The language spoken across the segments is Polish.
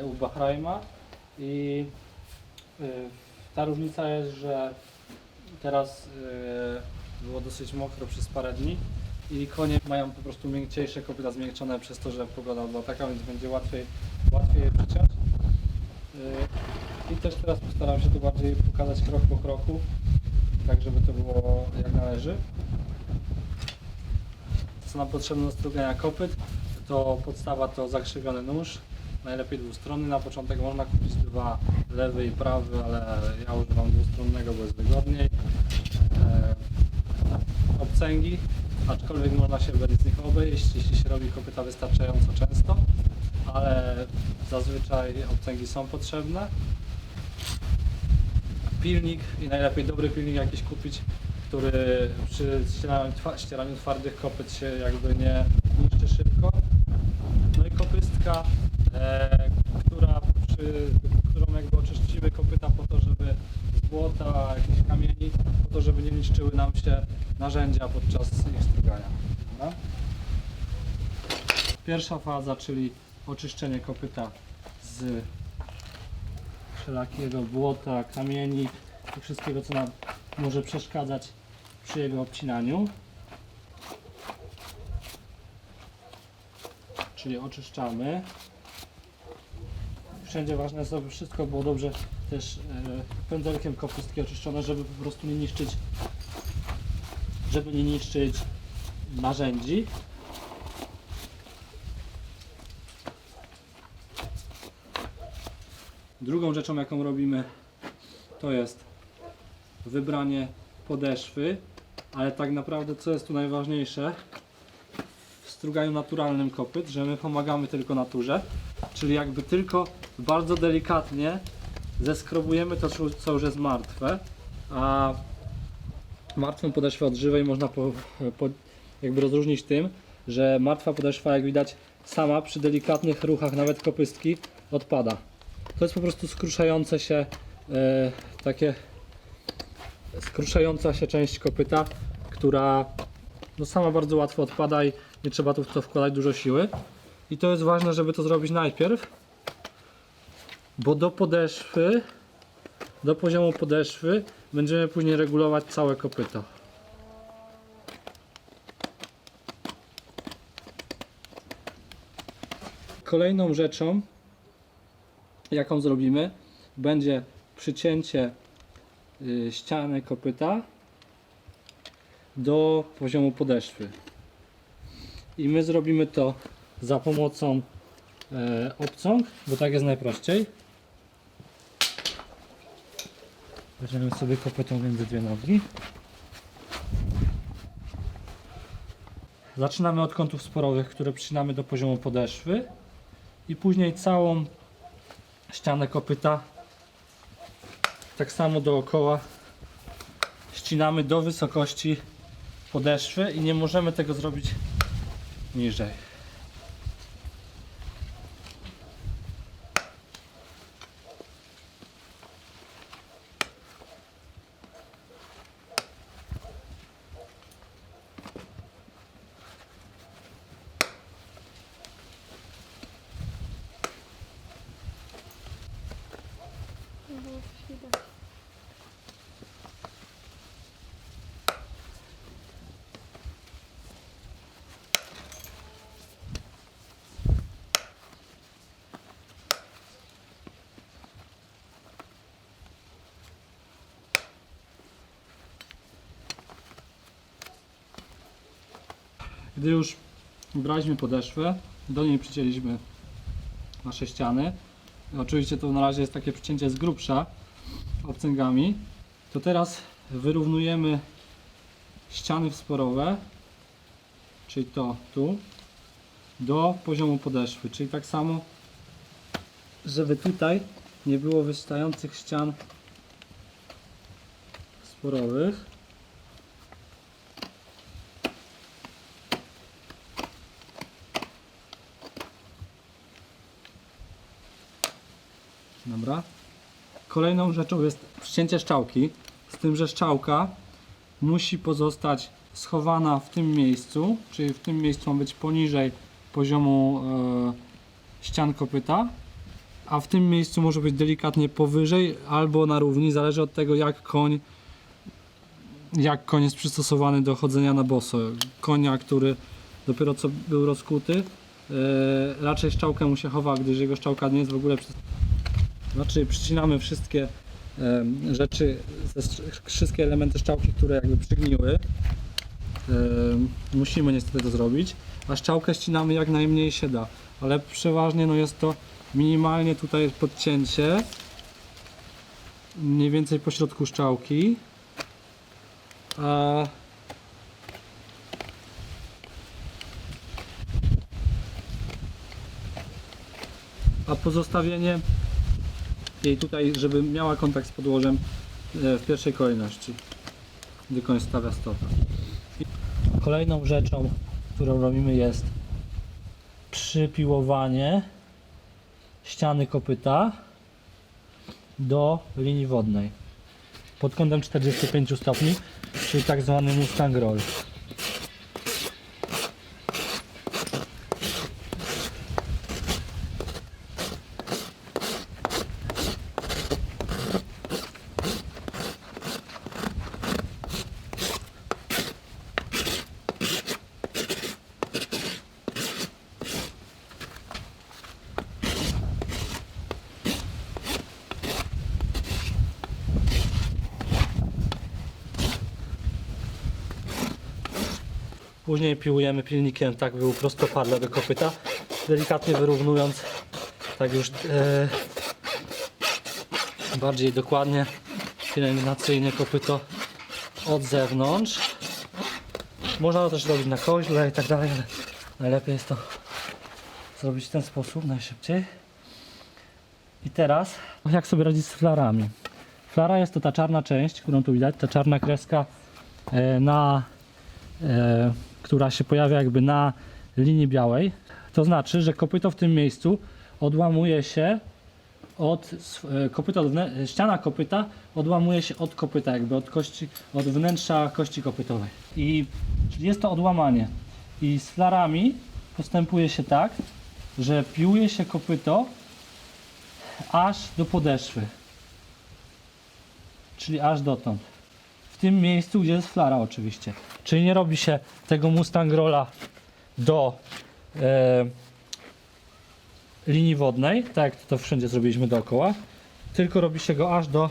e, u Bahrajma i e, ta różnica jest, że teraz e, było dosyć mokro przez parę dni i konie mają po prostu miękciejsze kopyta zmiękczone przez to, że pogoda była taka, więc będzie łatwiej, łatwiej je przyciąć. I też teraz postaram się to bardziej pokazać krok po kroku, tak żeby to było jak należy. Co nam potrzebne do strugania kopyt, to podstawa to zakrzywiony nóż, najlepiej dwustronny. Na początek można kupić dwa, lewy i prawy, ale ja używam dwustronnego, bo jest wygodniej. E, obcęgi, aczkolwiek można się bez nich obejść, jeśli się robi kopyta wystarczająco często, ale zazwyczaj obcęgi są potrzebne. Pilnik i najlepiej dobry pilnik jakiś kupić, który przy ścieraniu, ścieraniu twardych kopyt się jakby nie niszczy szybko. No i kopystka, przy, którą jakby oczyścimy kopyta po to, żeby z błota, jakichś kamieni, po to, żeby nie niszczyły nam się narzędzia podczas ich strugania. Dobra? Pierwsza faza, czyli oczyszczenie kopyta z wszelakiego błota, kamieni i wszystkiego, co nam może przeszkadzać przy jego obcinaniu. Czyli oczyszczamy. Wszędzie ważne jest, aby wszystko było dobrze też e, pędzelkiem kopystki oczyszczone, żeby po prostu nie niszczyć żeby nie niszczyć narzędzi. Drugą rzeczą, jaką robimy, to jest wybranie podeszwy, ale tak naprawdę, co jest tu najważniejsze, w struganiu naturalnym kopyt, że my pomagamy tylko naturze, czyli jakby tylko bardzo delikatnie zeskrobujemy to, co już jest martwe, a martwą podeszwę od żywej można po, po, jakby rozróżnić tym, że martwa podeszwa, jak widać, sama przy delikatnych ruchach, nawet kopystki, odpada. To jest po prostu skruszające się, e, takie skruszająca się część kopyta, która no sama bardzo łatwo odpada i nie trzeba tu w to wkładać dużo siły. I to jest ważne, żeby to zrobić najpierw, bo do podeszwy, do poziomu podeszwy będziemy później regulować całe kopyto. Kolejną rzeczą, jaką zrobimy, będzie przycięcie y, ściany kopyta do poziomu podeszwy. I my zrobimy to za pomocą e, obcąg, bo tak jest najprościej. Weźmiemy sobie kopytą między dwie nogi. Zaczynamy od kątów sporowych, które przycinamy do poziomu podeszwy i później całą ścianę kopyta tak samo dookoła ścinamy do wysokości podeszwy i nie możemy tego zrobić niżej. Było coś widać. Gdy już braliśmy podeszwę, do niej przycięliśmy nasze ściany. Oczywiście to na razie jest takie przycięcie z grubsza obcęgami. To teraz wyrównujemy ściany wsporowe, czyli to tu, do poziomu podeszwy. Czyli tak samo, żeby tutaj nie było wystających ścian sporowych. Dobra. Kolejną rzeczą jest przycięcie szczałki, z tym, że szczałka musi pozostać schowana w tym miejscu, czyli w tym miejscu ma być poniżej poziomu ścian kopyta, a w tym miejscu może być delikatnie powyżej albo na równi, zależy od tego jak koń jak koń jest przystosowany do chodzenia na boso. Konia, który dopiero co był rozkuty, e, raczej szczałkę mu się chowa, gdyż jego szczałka nie jest w ogóle przy... Znaczy przycinamy wszystkie rzeczy, wszystkie elementy szczałki, które jakby przygniły. Musimy niestety to zrobić, a szczałkę ścinamy jak najmniej się da, ale przeważnie no jest to minimalnie tutaj podcięcie, mniej więcej po środku szczałki. A a pozostawienie jej tutaj, żeby miała kontakt z podłożem e, w pierwszej kolejności, gdy koń stawia stopę. Kolejną rzeczą, którą robimy jest przypiłowanie ściany kopyta do linii wodnej pod kątem 45 stopni, czyli tak zwany Mustang Roll. Później piłujemy pilnikiem tak był prostopadle do kopyta, delikatnie wyrównując tak już e, bardziej dokładnie pielęgnacyjnie kopyto od zewnątrz. Można to też robić na koźle i tak dalej, ale najlepiej jest to zrobić w ten sposób najszybciej. I teraz jak sobie radzić z flarami? Flara jest to ta czarna część, którą tu widać, ta czarna kreska e, na e, która się pojawia jakby na linii białej. To znaczy, że kopyto w tym miejscu odłamuje się od e, kopyto, od ściana kopyta odłamuje się od kopyta, jakby od kości, od wnętrza kości kopytowej. I czyli jest to odłamanie. I z flarami postępuje się tak, że piłuje się kopyto aż do podeszwy. Czyli aż dotąd w tym miejscu, gdzie jest flara oczywiście. Czyli nie robi się tego Mustang Rolla do e, linii wodnej, tak jak to wszędzie zrobiliśmy dookoła, tylko robi się go aż do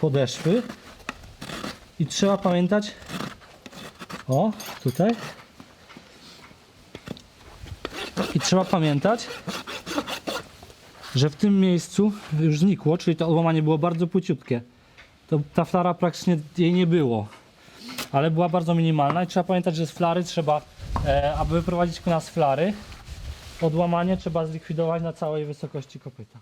podeszwy. I trzeba pamiętać, o tutaj, i trzeba pamiętać, że w tym miejscu już znikło, czyli to odłamanie było bardzo płyciutkie to ta flara praktycznie jej nie było. Ale była bardzo minimalna i trzeba pamiętać, że z flary trzeba, e, aby wyprowadzić konia z flary, odłamanie trzeba zlikwidować na całej wysokości kopyta.